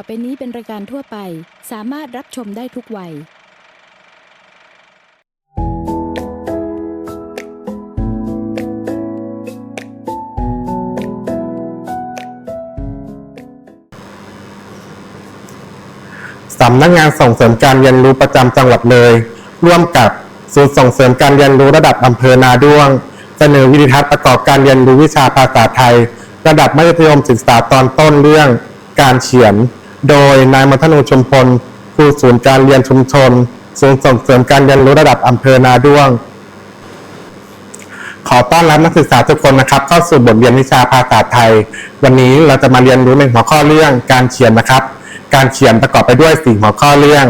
่อไปนี้เป็นรายการทั่วไป สามารถรับชมได้ทุกวัย สำนักงานส่งเสริมการเรียนรู้ประจำจังหวัดเลย ร่วมกับศูนย์ส่งเสริมการเรียนรู้ระดับอำเภอนาด้วง เสนอวิดีทัศน์ประกอบการเรียนรู้วิชาภาษาไทย ระดับมัธยมศึกษาตอนต้นเรื่องการเขียน โดยนายมัทนูชมพลครูศูนย์การเรียนชุมชนศูนย์ส่งเสริมการเรียนรู้ระดับอำเภอนาด้วง ขอต้อนรับนักศึกษาทุกคนนะครับเข้าสู่บทเรียนวิชาภาษาไทย วันนี้เราจะมาเรียนรู้ในหัวข้อเรื่องการเขียนนะครับ การเขียนประกอบไปด้วยสี่หัวข้อเรื่อง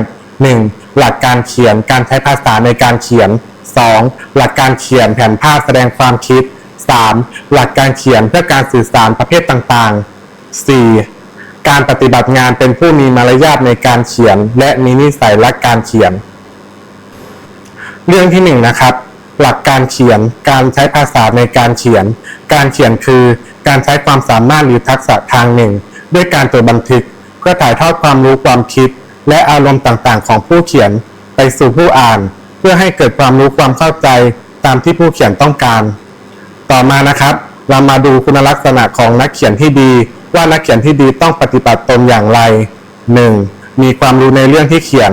1. หลักการเขียนการใช้ภาษาในการเขียน 2. หลักการเขียนแผนภาพแสดงความคิด 3. หลักการเขียนเพื่อการสื่อสารประเภทต่างๆ 4. การปฏิบัติงานเป็นผู้มีมารยาทในการเขียน และมีนิสัยรักการเขียน เรื่องที่หนึ่งนะครับ หลักการเขียน การใช้ภาษาในการเขียน การเขียนคือ การใช้ความสามารถหรือทักษะทางหนึ่ง ด้วยการจดบันทึกเพื่อถ่ายทอดความรู้ความคิด และอารมณ์ต่างๆ ของผู้เขียน ไปสู่ผู้อ่าน เพื่อให้เกิดความรู้ความเข้าใจตามที่ผู้เขียนต้องการ ต่อมานะครับ เรามาดูคุณลักษณะของนักเขียนที่ดี ว่านักเขียนที่ดีต้องปฏิบัติตนอย่างไร 1. มีความรู้ในเรื่องที่เขียน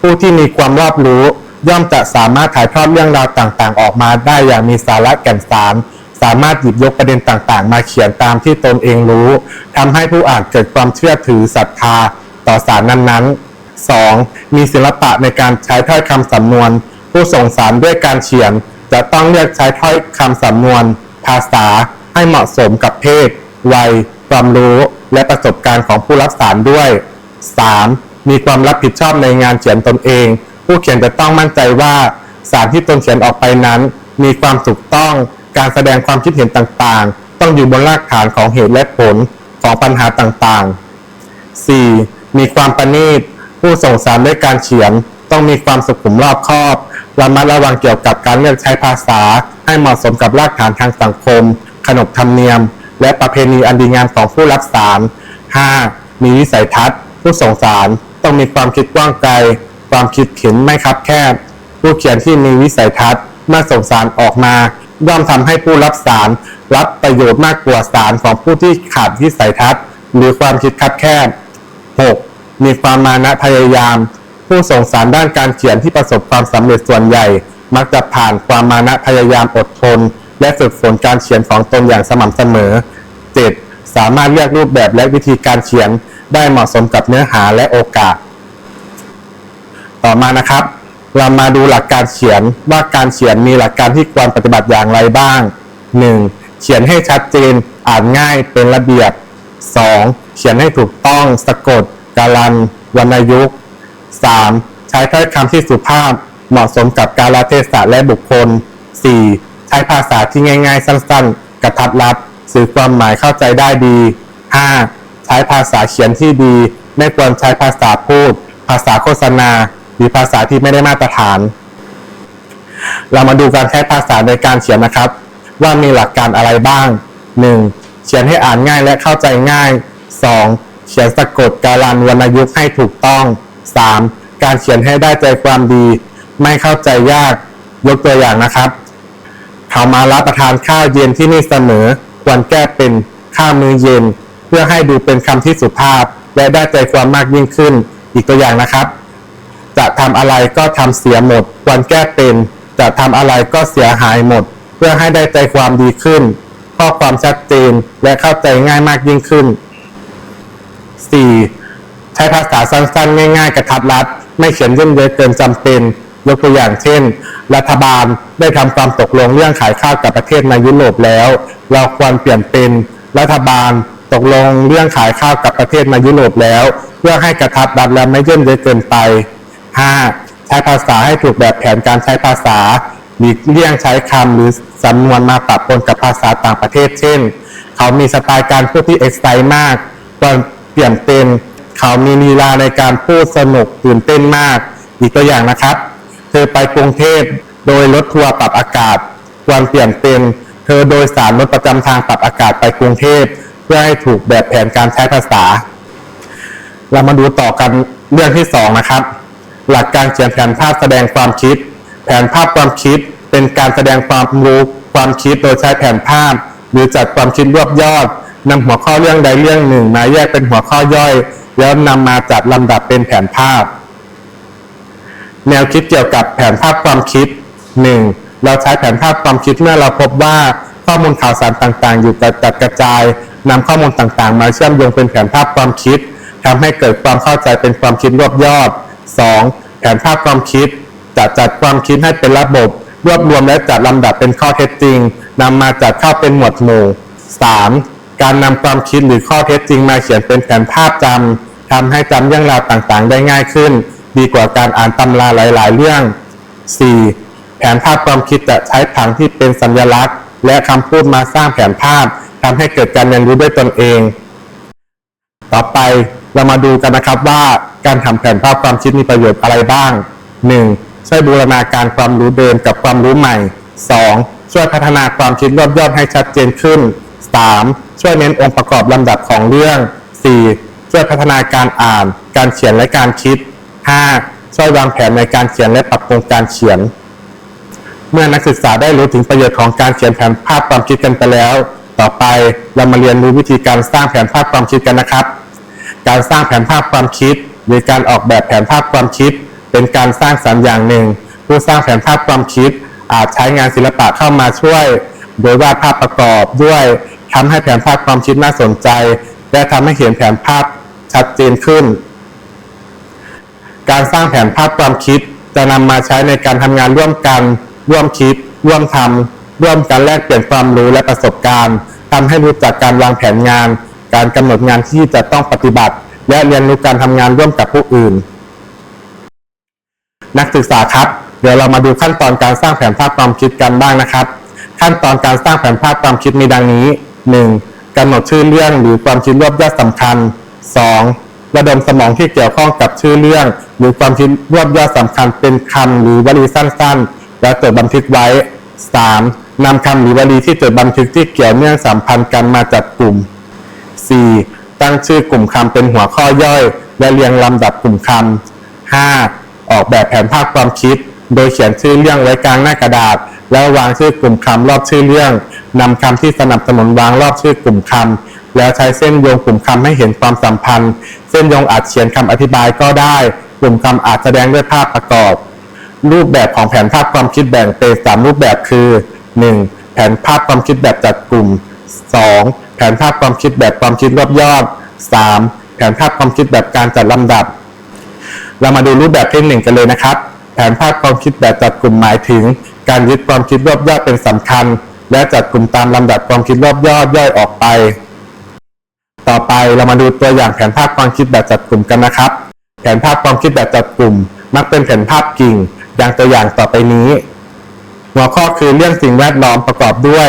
ผู้ที่มีความรอบรู้ ย่อมจะสามารถถ่ายทอดเรื่องราวต่างๆ ออกมาได้อย่างมีสาระแก่นสาร สามารถหยิบยกประเด็นต่างๆ มาเขียนตามที่ตนเองรู้ทำให้ผู้อ่านเกิดความเชื่อถือศรัทธาต่อสารนั้นๆ 2. มีศิลปะในการใช้ถ้อยคำสำนวน ผู้ส่งสารด้วยการเขียน จะต้องเลือกใช้ถ้อยคำสำนวน ภาษาให้เหมาะสมกับเพศ วัย ความรู้และประสบการณ์ของผู้รับสารด้วย 3. มีความรับผิดชอบในงานเขียนตนเอง ผู้เขียนจะต้องมั่นใจว่าสารที่ตนเขียนออกไปนั้น มีความถูกต้องการแสดงความคิดเห็นต่างๆ ต้องอยู่บนรากฐานของเหตุและผลของปัญหาต่างๆ 4. มีความประณีต ผู้ส่งสารด้วยการเขียน ต้องมีความสุขุมรอบคอบระมัดระวังเกี่ยวกับการเลือกใช้ภาษา ให้เหมาะสมกับรากฐานทางสังคม ขนบธรรมเนียม และประเพณีอันดีงามของผู้รับสาร 5. มีวิสัยทัศน์ ผู้ส่งสาร ต้องมีความคิดกว้างไกล ความคิดเข็นไม่คับแคบ ผู้เขียนที่มีวิสัยทัศน์เมื่อส่งสารออกมาย่อมทำให้ผู้รับสาร รับประโยชน์มากกว่าสารของผู้ที่ขาดวิสัยทัศน์ หรือความคิดคับแคบ 6. มีความมานะพยายาม ผู้ส่งสารด้านการเขียนที่ประสบความสำเร็จส่วนใหญ่ มักจะผ่านความมานะพยายามอดทน และฝึกฝนการเขียนของตนอย่างสม่ำเสมอ 7. สามารถเลือกรูปแบบและวิธีการเขียนได้เหมาะสมกับเนื้อหาและโอกาส ต่อมานะครับ เรามาดูหลักการเขียนว่าการเขียนมีหลักการที่ควรปฏิบัติอย่างไรบ้าง 1. เขียนให้ชัดเจน อ่านง่ายเป็นระเบียบ 2. เขียนให้ถูกต้องสะกดการันวรรณยุกต์ 3. ใช้ถ้อยคำที่สุภาพเหมาะสมกับกาลเทศะและบุคคล 4. ใช้ภาษาที่ง่าย ๆ สั้น ๆ กระทัดรัดสื่อความหมายเข้าใจได้ดี 5. ใช้ภาษาเขียนที่ดี ไม่ควรใช้ภาษาพูด ภาษาโฆษณา หรือภาษาที่ไม่ได้มาตรฐาน เรามาดูการใช้ภาษาในการเขียนนะครับ ว่ามีหลักการอะไรบ้าง 1. เขียนให้อ่านง่ายและเข้าใจง่าย 2. เขียนสะกดการันวรรณยุกต์ให้ถูกต้อง 3. การเขียนให้ได้ใจความดี ไม่เข้าใจยาก ยกตัวอย่างนะครับ เขามารับประทานข้าวเย็นที่นี่เสมอ ควรแก้เป็นข้าวมื้อเย็น เพื่อให้ดูเป็นคำที่สุภาพ และได้ใจความมากยิ่งขึ้น อีกตัวอย่างนะครับ จะทำอะไรก็ทำเสียหมด ควรแก้เป็น จะทำอะไรก็เสียหายหมด เพื่อให้ได้ใจความดีขึ้น ข้อความชัดเจนและเข้าใจง่ายมากยิ่งขึ้น 4. ใช้ภาษาสั้นๆ ง่ายๆ กระทัดรัด ไม่เขียนเยิ่เยอะเกินจำเป็น ยกตัวอย่างเช่น รัฐบาลได้ทำความตกลงเรื่องขายข้าวกับประเทศในยุโรปแล้ว เราควรเปลี่ยนเป็นรัฐบาลตกลงเรื่องขายข้าวกับประเทศในยุโรปแล้ว เพื่อให้กระทัดรัดและไม่เยิ่เยเกินไป 5. ใช้ภาษาให้ถูกแบบแผนการใช้ภาษาหลีกเลี่ยงใช้คำหรือสำนวนมาปะปนกับภาษาต่างประเทศ เช่น เขามีสไตล์การพูดที่เอ็กซ์ไซมากควรเปลี่ยนเป็นเขามีลีลาในการพูดสนุกตื่นเต้นมาก อีกตัวอย่างนะครับ ธอไปกรุงเทพโดยรถทัวร์ปรับอากาศควรเปลี่ยนเป็น เธอโดยสารรถประจำทางปรับอากาศไปกรุงเทพเพื่อให้ถูกแบบแผนการใช้ภาษา เรามาดูต่อกันเรื่องที่สองนะครับ หลักการเขียนแผนภาพแสดงความคิด แผนภาพความคิดเป็นการแสดงความรู้ความคิดโดยใช้แผนภาพ หรือจัดความคิดรวบยอดนำหัวข้อเรื่องใดเรื่องหนึ่งมาแยกเป็นหัวข้อย่อย แล้วนำมาจัดลำดับเป็นแผนภาพ แนวคิดเกี่ยวกับแผนภาพความคิด 1. เราใช้แผนภาพความคิดเมื่อเราพบว่าข้อมูลข่าวสารต่างๆ อยู่กระจัดกระจายนำข้อมูลต่างๆ มาเชื่อมโยงเป็นแผนภาพความคิดทำให้เกิดความเข้าใจเป็นความคิดรวบยอด 2. แผนภาพความคิดจะจัดความคิดให้เป็นระบบ รวบรวมและจัดลำดับเป็นข้อเท็จจริงนำมาจัดเข้าเป็นหมวดหมู่ 3. การนำความคิดหรือข้อเท็จจริงมาเขียนเป็นแผนภาพจำทำให้จำเรื่องราวต่างๆ ได้ง่ายขึ้น ดีกว่าการอ่านตำราหลาย ๆ เรื่อง 4. แผนภาพความคิดจะใช้ผังที่เป็นสัญลักษณ์ และคำพูดมาสร้างแผนภาพทำให้เกิดการเรียนรู้ด้วยตนเอง ต่อไปเรามาดูกันนะครับว่าการทำแผนภาพความคิดมีประโยชน์อะไรบ้าง 1. ช่วยบูรณาการความรู้เดิมกับความรู้ใหม่ 2. ช่วยพัฒนาความคิดรอบยอดให้ชัดเจนขึ้น 3. ช่วยเน้นองค์ประกอบลำดับของเรื่อง 4. ช่วยพัฒนาการอ่าน การเขียนและการคิด 5. ช่วยวางแผนในการเขียนและปรับปรุงการเขียน เมื่อนักศึกษาได้รู้ถึงประโยชน์ของการเขียนแผนภาพความคิดกันไปแล้ว ต่อไปเรามาเรียนรู้วิธีการสร้างแผนภาพความคิดกันนะครับ การสร้างแผนภาพความคิด หรือการออกแบบแผนภาพความคิด เป็นการสร้างสรรค์อย่างหนึ่ง ผู้สร้างแผนภาพความคิด อาจใช้งานศิลปะเข้ามาช่วย โดยวาดภาพประกอบด้วยทำให้แผนภาพความคิดน่าสนใจ และทำให้เห็นแผนภาพชัดเจนขึ้น การสร้างแผนภาพความคิด จะนำมาใช้ในการทำงานร่วมกัน ร่วมคิด ร่วมทำร่วมกันแลกเปลี่ยนความรู้และประสบการณ์ทำให้รู้จักการวางแผนงาน การกำหนดงานที่จะต้องปฏิบัติ และเรียนรู้การทำงานร่วมกับผู้อื่น นักศึกษาครับ เดี๋ยวเรามาดูขั้นตอนการสร้างแผนภาพความคิดกันบ้างนะครับ ขั้นตอนการสร้างแผนภาพความคิดมีดังนี้ 1. กำหนดชื่อเรื่องหรือความคิดรวบยอดสำคัญ 2. ระดมสมองที่เกี่ยวข้องกับชื่อเรื่อง หรือความคิดรวบยอดสำคัญเป็นคำหรือวลีสั้นๆ แล้วจดบันทึกไว้ 3. นำคำหรือวลีที่จดบันทึกที่เกี่ยวเนื่องสัมพันธ์กันมาจัดกลุ่ม 4. ตั้งชื่อกลุ่มคำเป็นหัวข้อย่อย และเรียงลำดับกลุ่มคำ 5. ออกแบบแผนภาพความคิด โดยเขียนชื่อเรื่องไว้กลางหน้ากระดาษ แล้ววางชื่อกลุ่มคำรอบชื่อเรื่องนำคำที่สนับสนุนวางรอบชื่อกลุ่มคำ แล้วใช้เส้นโยงกลุ่มคำให้เห็นความสัมพันธ์ เส้นโยงอาจเขียนคำอธิบายก็ได้ กลุ่มคำอาจแสดงด้วยภาพประกอบ รูปแบบของแผนภาพความคิดแบ่งเป็นสามรูปแบบคือ 1. แผนภาพความคิดแบบจัดกลุ่ม 2. แผนภาพความคิดแบบความคิดรวบยอด 3. แผนภาพความคิดแบบการจัดลำดับ เรามาดูรูปแบบที่หนึ่งกันเลยนะครับ แผนภาพความคิดแบบจัดกลุ่มหมายถึง การยึดความคิดรวบยอดเป็นสำคัญ และจัดกลุ่มตามลำดับความคิดรวบยอดย่อยออกไป ต่อไปเรามาดูตัวอย่างแผนภาพความคิดแบบจัดกลุ่มกันนะครับ แผนภาพความคิดแบบจัดกลุ่ม มักเป็นแผนภาพกิ่งอย่างตัวอย่างต่อไปนี้ หัวข้อคือเรื่องสิ่งแวดล้อมประกอบด้วย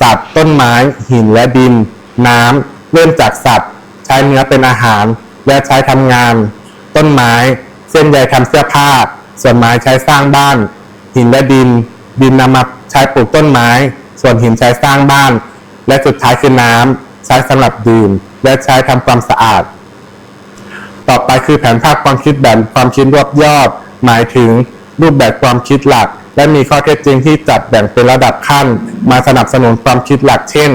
สัตว์ต้นไม้ หินและดิน น้ำเริ่มจากสัตว์ ใช้เนื้อเป็นอาหาร และใช้ทำงาน ต้นไม้ เส้นใยทำเสื้อผ้า ส่วนไม้ใช้สร้างบ้าน หินและดิน ดินนำมาใช้ปลูกต้นไม้ ส่วนหินใช้สร้างบ้าน และสุดท้ายคือน้ำ ใช้สำหรับดื่ม และใช้ทำความสะอาด ต่อไปคือแผนภาพความคิดแบบความคิดรวบยอด หมายถึงรูปแบบความคิดหลัก และมีข้อเท็จจริงที่จัดแบ่งเป็นระดับขั้น มาสนับสนุนความคิดหลัก เช่น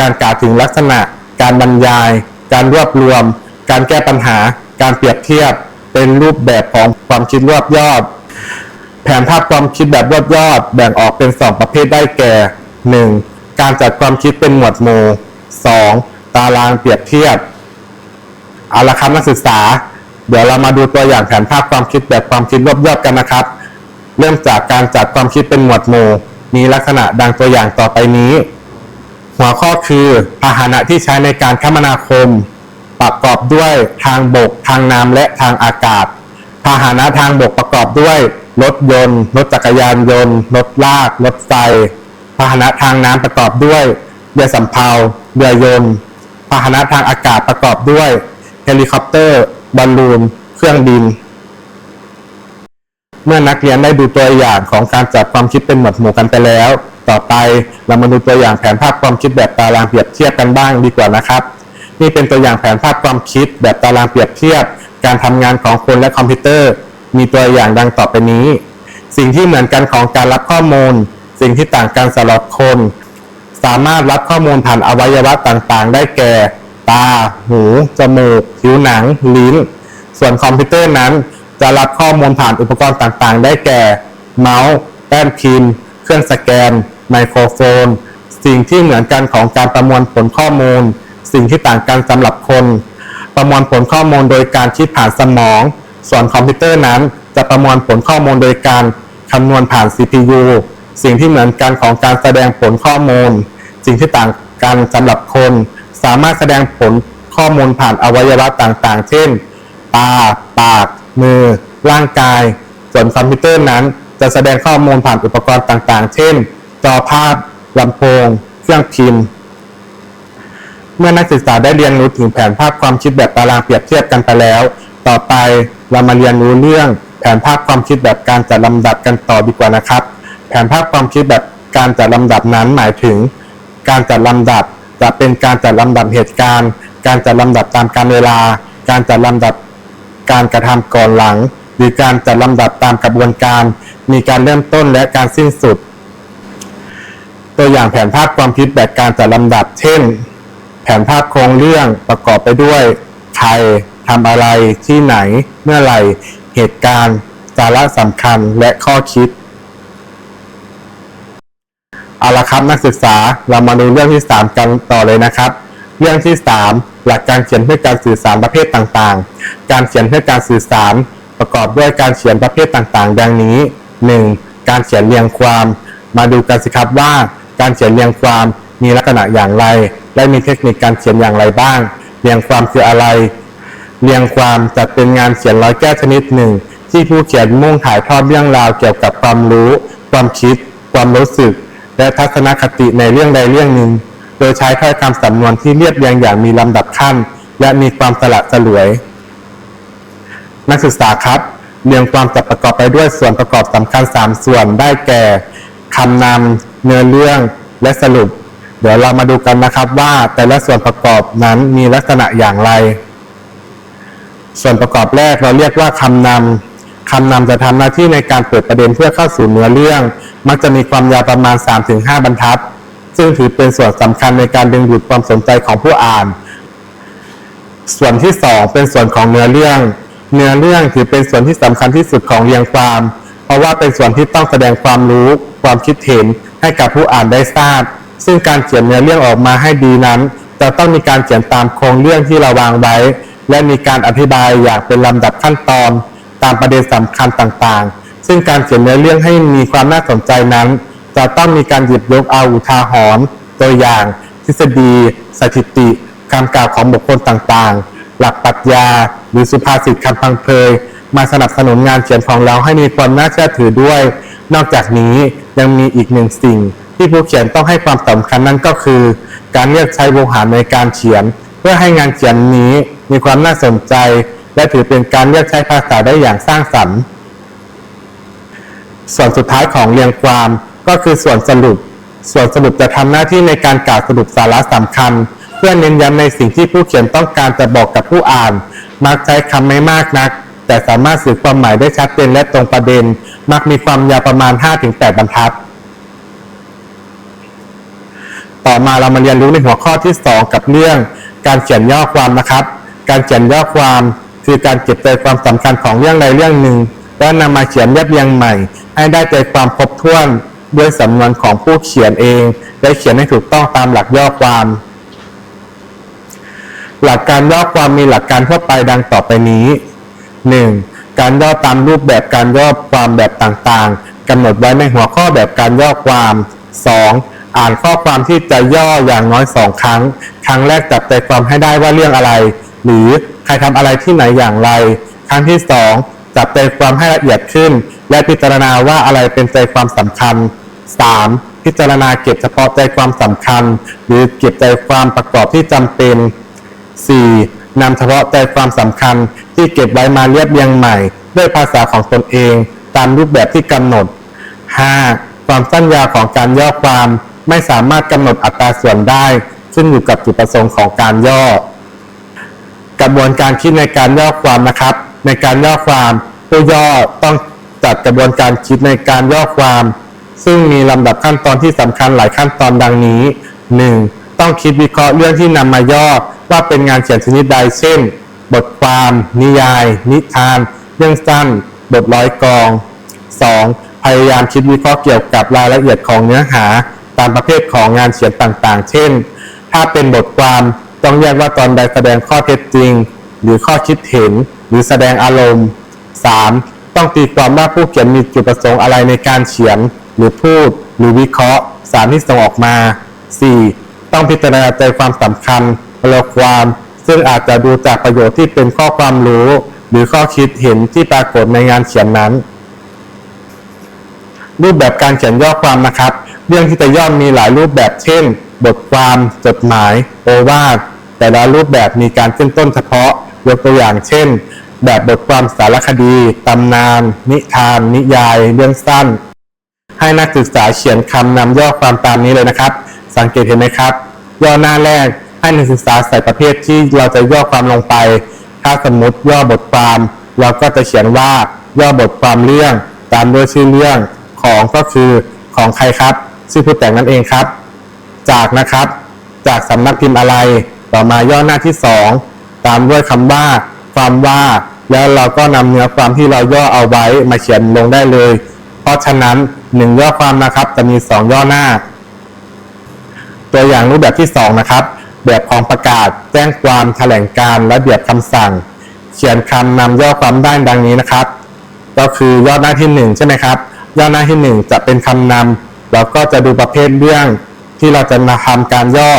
การกล่าวถึงลักษณะ การบรรยาย การรวบรวม การแก้ปัญหา การเปรียบเทียบ เป็นรูปแบบของความคิดรวบยอด แผนภาพความคิดแบบรวบยอดแบ่งออกเป็น 2 ประเภทได้แก่ 1. การจัดความคิดเป็นหมวดหมู่ 2. ตารางเปรียบเทียบเอาละครับนักศึกษา เดี๋ยวเรามาดูตัวอย่างแผนภาพความคิดแบบความคิดรวบยอดกันนะครับ เริ่มจากการจัดความคิดเป็นหมวดหมู่ มีลักษณะดังตัวอย่างต่อไปนี้ หัวข้อคือพาหนะที่ใช้ในการคมนาคม ประกอบด้วยทางบก ทางน้ำและทางอากาศพาหนะทางบกประกอบด้วยรถยนต์ รถจักรยานยนต์ รถลาก รถไฟพาหนะทางน้ำประกอบด้วย เรือสำเภาเรือยนต์พาหนะทางอากาศประกอบด้วย เฮลิคอปเตอร์บอลลูน เครื่องบิน เมื่อนักเรียนได้ดูตัวอย่างของการจัดความคิดเป็นหมวดหมู่กันไปแล้ว ต่อไปเรามาดูตัวอย่างแผนภาพความคิดแบบตารางเปรียบเทียบกันบ้างดีกว่านะครับ นี่เป็นตัวอย่างแผนภาพความคิดแบบตารางเปรียบเทียบ การทำงานของคนและคอมพิวเตอร์ มีตัวอย่างดังต่อไปนี้ สิ่งที่เหมือนกันของการรับข้อมูล สิ่งที่ต่างกันสำหรับคน สามารถรับข้อมูลผ่านอวัยวะต่างๆ ได้แก่ ตา หู จมูก ผิวหนัง ลิ้น ส่วนคอมพิวเตอร์นั้น จะรับข้อมูลผ่านอุปกรณ์ต่างๆ ได้แก่ เมาส์แป้นพิมพ์ เครื่องสแกน ไมโครโฟน สิ่งที่เหมือนกันของการประมวลผลข้อมูล สิ่งที่ต่างกันสำหรับคน ประมวลผลข้อมูลโดยการคิดผ่านสมอง ส่วนคอมพิวเตอร์นั้น จะประมวลผลข้อมูลโดยการคำนวณผ่าน CPU สิ่งที่เหมือนกันของการแสดงผลข้อมูล สิ่งที่ต่างกันสำหรับคน สามารถแสดงผลข้อมูลผ่านอวัยวะต่างๆ เช่น ตา ปาก มือ ร่างกาย ส่วนคอมพิวเตอร์นั้น จะแสดงข้อมูลผ่านอุปกรณ์ต่างๆ เช่น จอภาพลำโพง เครื่องพิมพ์ เมื่อนักศึกษาได้เรียนรู้ถึงแผนภาพความคิดแบบตารางเปรียบเทียบกันไปแล้ว ต่อไปเรามาเรียนรู้เรื่อง แผนภาพความคิดแบบการจัดลำดับกันต่อดีกว่านะครับ แผนภาพความคิดแบบการจัดลำดับนั้นหมายถึง การจัดลำดับ จะเป็นการจัดลำดับเหตุการณ์ การจัดลำดับตามกาลเวลา การจัดลำดับการกระทำก่อนหลัง หรือการจัดลำดับตามกระบวนการ มีการเริ่มต้นและการสิ้นสุด ตัวอย่างแผนภาพความคิดแบบการจัดลำดับ เช่น แผนภาพโครงเรื่องประกอบไปด้วยใครทำอะไรที่ไหน เมื่อไหร่ เหตุการณ์ สาระสำคัญและข้อคิด เอาละครับนักศึกษาเรามาดูเรื่องที่ 3 กันต่อเลยนะครับ เรื่องที่ 3 หลักการเขียนเพื่อการสื่อสารประเภทต่างๆ การเขียนเพื่อการสื่อสาร ประกอบด้วยการเขียนประเภทต่างๆ ดังนี้ 1. การเขียนเรียงความ มาดูกันสิครับว่า การเขียนเรียงความมีลักษณะอย่างไร และมีเทคนิคการเขียนอย่างไรบ้าง เรียงความคืออะไร เรียงความจัดเป็นงานเขียนร้อยแก้วชนิดหนึ่ง ที่ผู้เขียนมุ่งถ่ายทอดเรื่องราวเกี่ยวกับความรู้ ความคิด ความรู้สึก และทัศนคติในเรื่องใดเรื่องหนึ่ง โดยใช้ถ้อยคำสำนวนที่เรียบเรียงอย่างมีลำดับขั้น และมีความสละสลวย นักศึกษาครับ เรียงความจะประกอบไปด้วยส่วนประกอบสำคัญ 3 ส่วนได้แก่คำนำเนื้อเรื่องและสรุป เดี๋ยวเรามาดูกันนะครับว่าแต่ละส่วนประกอบนั้นมีลักษณะอย่างไร ส่วนประกอบแรกเราเรียกว่าคำนำคำนำจะทำหน้าที่ในการเปิดประเด็นเพื่อเข้าสู่เนื้อเรื่อง มักจะมีความยาวประมาณ 3-5 บรรทัด ซึ่งถือเป็นส่วนสำคัญในการดึงดูดความสนใจของผู้อ่าน ส่วนที่ 2 เป็นส่วนของเนื้อเรื่อง เนื้อเรื่องถือเป็นส่วนที่สำคัญที่สุดของเรียงความ เพราะว่าเป็นส่วนที่ต้องแสดงความรู้ ความคิดเห็นให้กับผู้อ่านได้ทราบ ซึ่งการเขียนเนื้อเรื่องออกมาให้ดีนั้น จะต้องมีการเขียนตามโครงเรื่องที่เราวางไว้ และมีการอธิบายอย่างเป็นลำดับขั้นตอน ตามประเด็นสำคัญต่างๆ ซึ่งการเขียนเนื้อเรื่องให้มีความน่าสนใจนั้น จะต้องมีการหยิบยกเอาอุทาหรณ์ตัวอย่าง ทฤษฎี สถิติคำกล่าวของบุคคลต่างๆ หลักปรัชญา หรือสุภาษิตคำพังเพยมาสนับสนุนงานเขียนของเราให้มีความน่าเชื่อถือด้วย นอกจากนี้ยังมีอีกหนึ่งสิ่ง ที่ผู้เขียนต้องให้ความสำคัญนั่นก็คือ การเลือกใช้วหารในการเขียน เพื่อให้งานเขียนนี้มีความน่าสนใจ และถือเป็นการเลือกใช้ภาษาได้อย่างสร้างสรรค์ ส่วนสุดท้ายของเรียงความก็คือส่วนสรุป ส่วนสรุปจะทำหน้าที่ในการกล่าวสรุปสาระสำคัญ เพื่อเน้นย้ำในสิ่งที่ผู้เขียนต้องการจะบอกกับผู้อ่าน มักใช้คำไม่มากนัก แต่สามารถสื่อความหมายได้ชัดเจนและตรงประเด็น มักมีความยาวประมาณ 5-8 บรรทัด ต่อมาเรามาเรียนรู้ในหัวข้อที่ 2 กับเรื่อง การเขียนย่อความนะครับ การเขียนย่อความคือการเก็บใจความสำคัญของเรื่องใดเรื่องหนึ่ง แล้วนำมาเขียนเรียบเรียงใหม่ ให้ได้ใจความครบถ้วนด้วยสำนวนของผู้เขียนเองได้เขียนให้ถูกต้องตามหลักย่อความ หลักการย่อความมีหลักการทั่วไปดังต่อไปนี้ 1. การย่อตามรูปแบบการย่อความแบบต่างๆกำหนดไว้ในหัวข้อแบบการย่อความ 2. อ่านข้อความที่จะย่ออย่างน้อยสองครั้ง ครั้งแรกจับใจความให้ได้ว่าเรื่องอะไร หรือใครทำอะไรที่ไหนอย่างไร ครั้งที่ 2 จับใจความให้ละเอียดขึ้น และพิจารณาว่าอะไรเป็นใจความสำคัญ 3. พิจารณาเก็บเฉพาะใจความสำคัญ หรือเก็บใจความประกอบที่จำเป็น 4. นำเฉพาะใจความสำคัญที่เก็บไว้มาเรียบเรียงใหม่ ด้วยภาษาของตนเอง ตามรูปแบบที่กำหนด 5. ความสั้นยาวของการย่อความไม่สามารถกำหนดอัตราส่วนได้ขึ้นอยู่กับจุดประสงค์ของการย่อ กระบวนการคิดในการย่อความนะครับ ในการย่อความ ผู้ย่อต้องจัดกระบวนการคิดในการย่อความ ซึ่งมีลำดับขั้นตอนที่สำคัญหลายขั้นตอนดังนี้ 1. ต้องคิดวิเคราะห์เรื่องที่นำมาย่อว่าเป็นงานเขียนชนิดใดเช่น บทความ นิยาย นิทาน เรื่องสั้น บทร้อยกอง 2. พยายามคิดวิเคราะห์เกี่ยวกับรายละเอียดของเนื้อหา ตามประเภทของงานเขียนต่างๆ เช่น ถ้าเป็นบทความต้องแยกว่าตอนใดแสดงข้อเท็จจริง หรือข้อคิดเห็น หรือแสดงอารมณ์ 3. ต้องตีความว่าผู้เขียนมีจุดประสงค์อะไรในการเขียน หรือพูด หรือวิเคราะห์สารที่ส่งออกมา 4. ต้องพิจารณาใจความสำคัญเรความ ซึ่งอาจจะดูจากประโยชน์ที่เป็นข้อความรู้ หรือข้อคิดเห็นที่ปรากฏในงานเขียนนั้น รูปแบบการเขียนย่อความนะครับ เรื่องที่จะย่อมีหลายรูปแบบเช่น บทความ จดหมาย โอวาทแต่ละรูปแบบมีการขึ้นต้นเฉพาะ ยกตัวอย่างเช่น แบบบทความสารคดี ตำนาน นิทาน นิยาย เรื่องสั้น ให้นักศึกษาเขียนคำนำย่อความตามนี้เลยนะครับ สังเกตเห็นไหมครับ ย่อหน้าแรกให้นักศึกษาใส่ประเภทที่เราจะย่อความลงไป ถ้าสมมติย่อบทความ เราก็จะเขียนว่าย่อบทความเรื่อง ตามด้วยชื่อเรื่องของก็คือของใครครับชื่อผู้แต่งนั่นเองครับ จากนะครับ จากสำนักพิมพ์อะไร ต่อมาย่อหน้าที่สอง ตามด้วยคำว่า ความว่า แล้วเราก็นำเนื้อความที่เราย่อเอาไว้มาเขียนลงได้เลย เพราะฉะนั้นหนึ่งย่อความนะครับ จะมีสองย่อหน้า ตัวอย่างรูปแบบที่2นะครับ แบบของประกาศ แจ้งความแถลงการและแบบคำสั่ง เขียนคำนำย่อความได้ดังนี้นะครับ ก็คือย่อหน้าที่1ใช่ไหมครับ ย่อหน้าที่1จะเป็นคำนำเราก็จะดูประเภทเรื่องที่เราจะมาทำการย่อ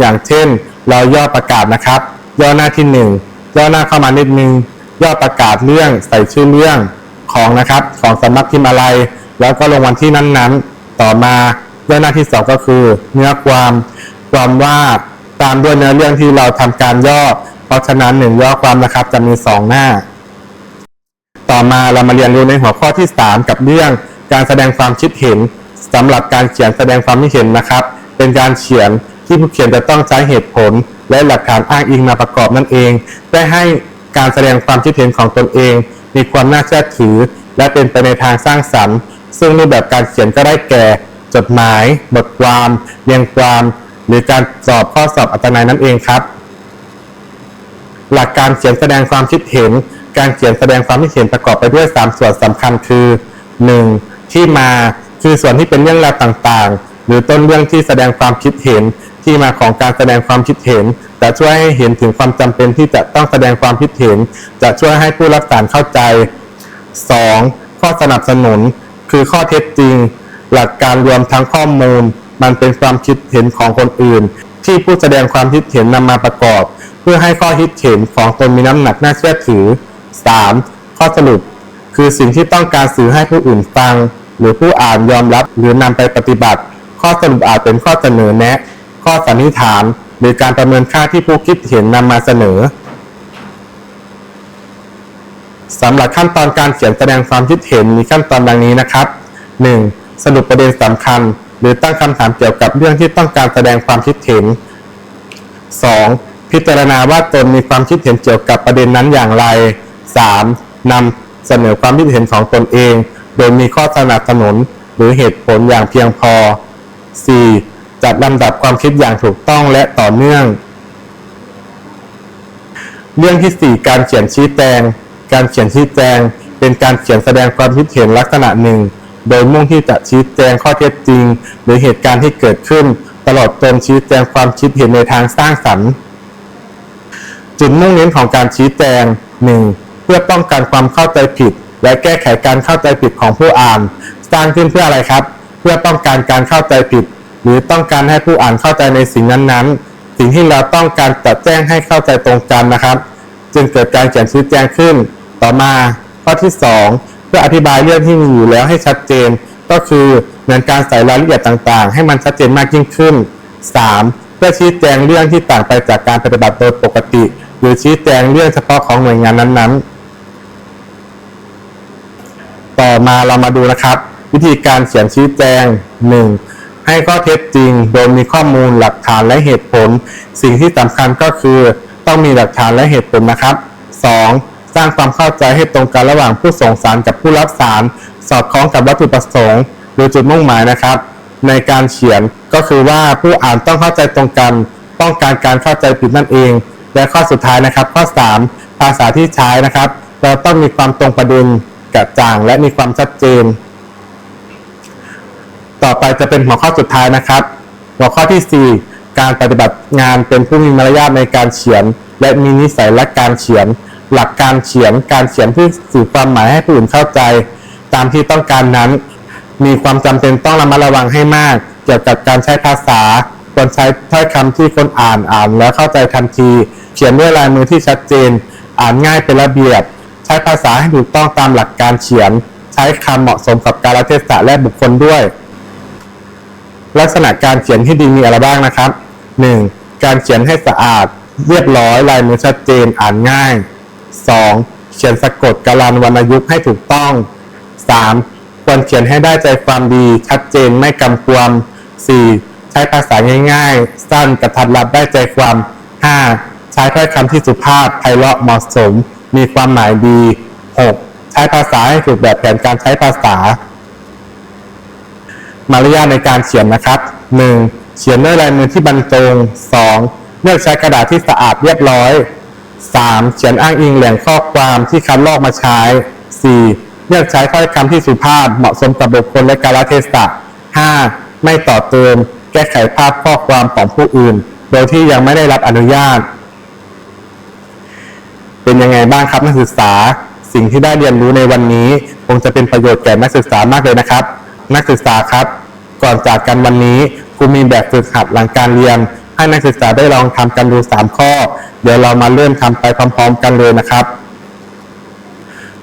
อย่างเช่น เราย่อประกาศนะครับ ย่อหน้าที่1ย่อหน้าเข้ามานิดนึงย่อประกาศเรื่องใส่ชื่อเรื่องของนะครับของสำนักพิมพ์อะไร แล้วก็ลงวันที่นั้นๆ ต่อมาย่อหน้าที่2ก็คือ เนื้อความความว่าตามด้วยเนื้อเรื่องที่เราทำการย่อ เพราะฉะนั้นหนึ่งย่อความนะครับจะมี2หน้า ต่อมาเรามาเรียนรู้ในหัวข้อที่ 3 กับเรื่องการแสดงความคิดเห็นสำหรับการเขียนแสดงความคิดเห็นนะครับ เป็นการเขียนที่ผู้เขียนจะต้องใช้เหตุผล และหลักฐานอ้างอิงมาประกอบนั่นเองเพื่อให้การแสดงความคิดเห็นของตนเอง มีความน่าเชื่อถือ และเป็นไปในทางสร้างสรรค์ ซึ่งรูปแบบการเขียนก็ได้แก่ จดหมาย บทความ เรียงความ หรือการสอบข้อสอบอัตนัยนั่นเองครับ หลักการเขียนแสดงความคิดเห็น การเขียนแสดงความคิดเห็นประกอบไปด้วย 3 ส่วนสำคัญคือ 1. ที่มาคือส่วนที่เป็นเรื่องราวต่างๆ หรือต้นเรื่องที่แสดงความคิดเห็นที่มาของการแสดงความคิดเห็น จะช่วยให้เห็นถึงความจำเป็นที่จะต้องแสดงความคิดเห็น จะช่วยให้ผู้รับสารเข้าใจ 2. ข้อสนับสนุน คือข้อเท็จจริง หลักการรวมทั้งข้อมูล มันเป็นความคิดเห็นของคนอื่น ที่ผู้แสดงความคิดเห็นนำมาประกอบ เพื่อให้ข้อคิดเห็นของตนมีน้ำหนักน่าเชื่อถือ 3. ข้อสรุป คือสิ่งที่ต้องการสื่อให้ผู้อื่นฟัง หรือผู้อ่านยอมรับหรือนำไปปฏิบัติ ข้อสรุปอาจเป็นข้อเสนอแนะ ข้อสันนิษฐาน หรือการประเมินค่าที่ผู้คิดเห็นนำมาเสนอสำหรับขั้นตอนการเขียนแสดงความคิดเห็นมีขั้นตอนดังนี้นะครับ 1. สรุปประเด็นสำคัญ หรือตั้งคำถามเกี่ยวกับเรื่องที่ต้องการแสดงความคิดเห็น 2. พิจารณาว่าตนมีความคิดเห็นเกี่ยวกับประเด็นนั้นอย่างไร 3. นำเสนอความคิดเห็นของตนเอง โดยมีข้อสนับสนุน หรือเหตุผลอย่างเพียงพอ 4. จัดลำดับความคิดอย่างถูกต้องและต่อเนื่อง เรื่องที่ 4 การเขียนชี้แจง การเขียนชี้แจง เป็นการเขียนแสดงความคิดเห็นลักษณะหนึ่ง โดยมุ่งที่จะชี้แจงข้อเท็จจริง หรือเหตุการณ์ที่เกิดขึ้น ตลอดจนชี้แจงความคิดเห็นในทางสร้างสรรค์ จุดมุ่งเน้นของการชี้แจง 1. เพื่อป้องกันความเข้าใจผิด และแก้ไขการเข้าใจผิดของผู้อ่าน สร้างขึ้นเพื่ออะไรครับ เพื่อป้องกันการเข้าใจผิด หรือต้องการให้ผู้อ่านเข้าใจในสิ่งนั้นๆ สิ่งที่เราต้องการจะแจ้งให้เข้าใจตรงกันนะครับ จึงเกิดการเขียนชี้แจงขึ้น ต่อมาข้อที่ 2 เพื่ออธิบายเรื่องที่มีอยู่แล้วให้ชัดเจน ก็คือเหมือนการใส่รายละเอียดต่างๆ ให้มันชัดเจนมากยิ่งขึ้น 3. เพื่อชี้แจงเรื่องที่ต่างไปจากการปฏิบัติโดยปกติ หรือชี้แจงเรื่องเฉพาะของหน่วยงานนั้นๆ ต่อมาเรามาดูนะครับ วิธีการเขียนชี้แจง 1. ให้ข้อเท็จจริง โดยมีข้อมูลหลักฐานและเหตุผล สิ่งที่สำคัญก็คือ ต้องมีหลักฐานและเหตุผลนะครับ 2. สร้างความเข้าใจให้ตรงกันระหว่างผู้ส่งสารกับผู้รับสาร สอดคล้องกับวัตถุประสงค์หรือจุดมุ่งหมายนะครับ ในการเขียนก็คือว่าผู้อ่านต้องเข้าใจตรงกัน ป้องกันการเข้าใจผิดนั่นเอง และข้อสุดท้ายนะครับ ข้อ 3 ภาษาที่ใช้นะครับ เราต้องมีความตรงประเด็นกระจ่างและมีความชัดเจน ต่อไปจะเป็นหัวข้อสุดท้ายนะครับ หัวข้อที่ 4 การปฏิบัติงานเป็นผู้มีมารยาทในการเขียน และมีนิสัยและการเขียน หลักการเขียน การเขียนที่สื่อความหมายให้ผู้อื่นเข้าใจ ตามที่ต้องการนั้น มีความจำเป็นต้องระมัดระวังให้มาก เกี่ยวกับการใช้ภาษาควรใช้ถ้อยคำที่คนอ่านอ่านแล้วเข้าใจทันที เขียนด้วยลายมือที่ชัดเจน อ่านง่ายเป็นระเบียบ ใช้ภาษาให้ถูกต้องตามหลักการเขียน ใช้คำเหมาะสมกับกาลเทศะและบุคคลด้วย ลักษณะการเขียนที่ดีมีอะไรบ้างนะครับ 1. การเขียนให้สะอาด เรียบร้อยลายมือชัดเจนอ่านง่าย 2. เขียนสะกดกาลันวรรณยุกต์ให้ถูกต้อง 3. ควรเขียนให้ได้ใจความดีชัดเจนไม่กำกวม 4. ใช้ภาษาง่ายๆ สั้นกระทัดรัดได้ใจความ 5. ใช้ถ้อยคำที่สุภาพไพเราะเหมาะสม มีความหมายดี 6. ใช้ภาษาให้ถูกแบบแผนการใช้ภาษา มารยาทในการเขียนนะครับ 1. เขียนด้วยลายมือที่บรรจง 2. เลือกใช้กระดาษที่สะอาดเรียบร้อย 3. เขียนอ้างอิงแหล่งข้อความที่คัดลอกมาใช้ 4. เลือกใช้ถ้อยคำที่สุภาพเหมาะสมกับบุคคลและกาลเทศะ 5. ไม่ต่อเติม แก้ไขภาพข้อความของผู้อื่น โดยที่ยังไม่ได้รับอนุญาต เป็นยังไงบ้างครับนักศึกษา สิ่งที่ได้เรียนรู้ในวันนี้ คงจะเป็นประโยชน์แก่นักศึกษามากเลยนะครับ นักศึกษาครับ ก่อนจากกันวันนี้ครูมีแบบฝึกหัดหลังการเรียน ให้นักศึกษาได้ลองทำกันดู 3 ข้อ เดี๋ยวเรามาเริ่มทำไปพร้อม ๆ กันเลยนะครับ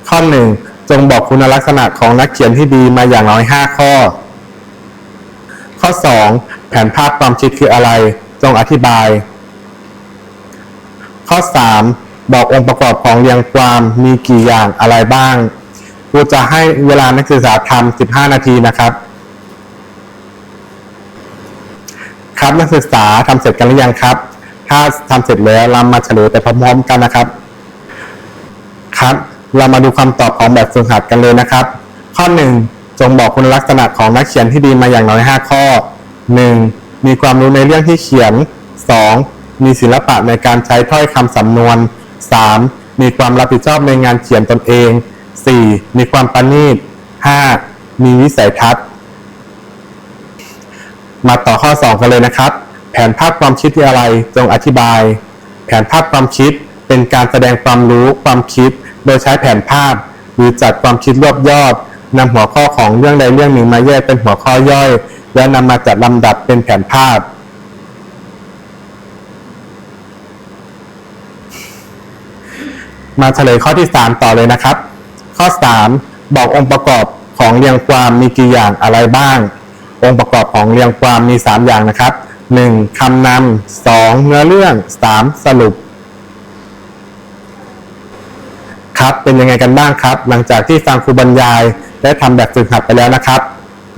ข้อ 1 จงบอกคุณลักษณะของนักเขียนที่ดีมาอย่างน้อย 5 ข้อ ข้อ 2 แผนภาพความคิดคืออะไร จงอธิบาย ข้อ 3 บอกองค์ประกอบของเรียงความมีกี่อย่างอะไรบ้าง ครูจะให้เวลานักศึกษาทำ15นาทีนะครับ ครับนักศึกษาทำเสร็จกันหรือยังครับ ถ้าทำเสร็จแล้วเรามาเฉลยไปพร้อมๆกันนะครับ ครับ เรามาดูคำตอบของแบบฝึกหัดกันเลยนะครับ ข้อ1จงบอกคุณลักษณะของนักเขียนที่ดีมาอย่างน้อย 5 ข้อ 1. มีความรู้ในเรื่องที่เขียน 2. มีศิลปะในการใช้ถ้อยคำสำนวน 3. มีความรับผิดชอบในงานเขียนตนเอง 4. มีความประณีต 5. มีวิสัยทัศน์ มาต่อข้อ 2 กันเลยนะครับ แผนภาพความคิดคืออะไร จงอธิบาย แผนภาพความคิดเป็นการแสดงความรู้ความคิด โดยใช้แผนภาพ หรือจัดความคิดรวบยอดนำหัวข้อของเรื่องใดเรื่องหนึ่งมาแยกเป็นหัวข้อย่อย แล้วนำมาจัดลำดับเป็นแผนภาพมาเฉลยข้อที่ 3 ต่อเลยนะครับ ข้อ 3 บอกองค์ประกอบของเรียงความมีกี่อย่างอะไรบ้าง องค์ประกอบของเรียงความมี 3 อย่างนะครับ 1. คำนำ 2. เนื้อเรื่อง 3. สรุป ครับเป็นยังไงกันบ้างครับ หลังจากที่ฟังครูบรรยายและทำแบบฝึกหัดไปแล้วนะครับ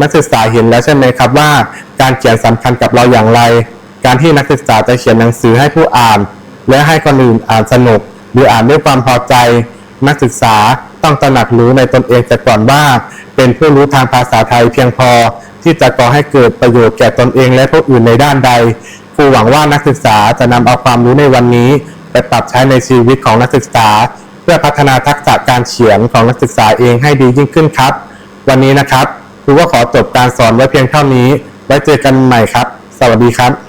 นักศึกษาเห็นแล้วใช่ไหมครับว่า การเขียนสำคัญกับเราอย่างไร การที่นักศึกษาจะเขียนหนังสือให้ผู้อ่าน และให้คนอื่นอ่านสนุก หรืออ่านด้วยความพอใจ นักศึกษาต้องตระหนักรู้ในตนเองแต่ก่อนว่า เป็นผู้รู้ทางภาษาไทยเพียงพอ ที่จะก่อให้เกิดประโยชน์แก่ตนเองและผู้อื่นในด้านใดครูหวังว่านักศึกษาจะนำเอาความรู้ในวันนี้ ไปปรับใช้ในชีวิตของนักศึกษา เพื่อพัฒนาทักษะการเขียนของนักศึกษาเองให้ดียิ่งขึ้นครับ วันนี้นะครับครูก็ขอจบการสอนไว้เพียงเท่านี้ ไว้เจอกันใหม่ครับ สวัสดีครับ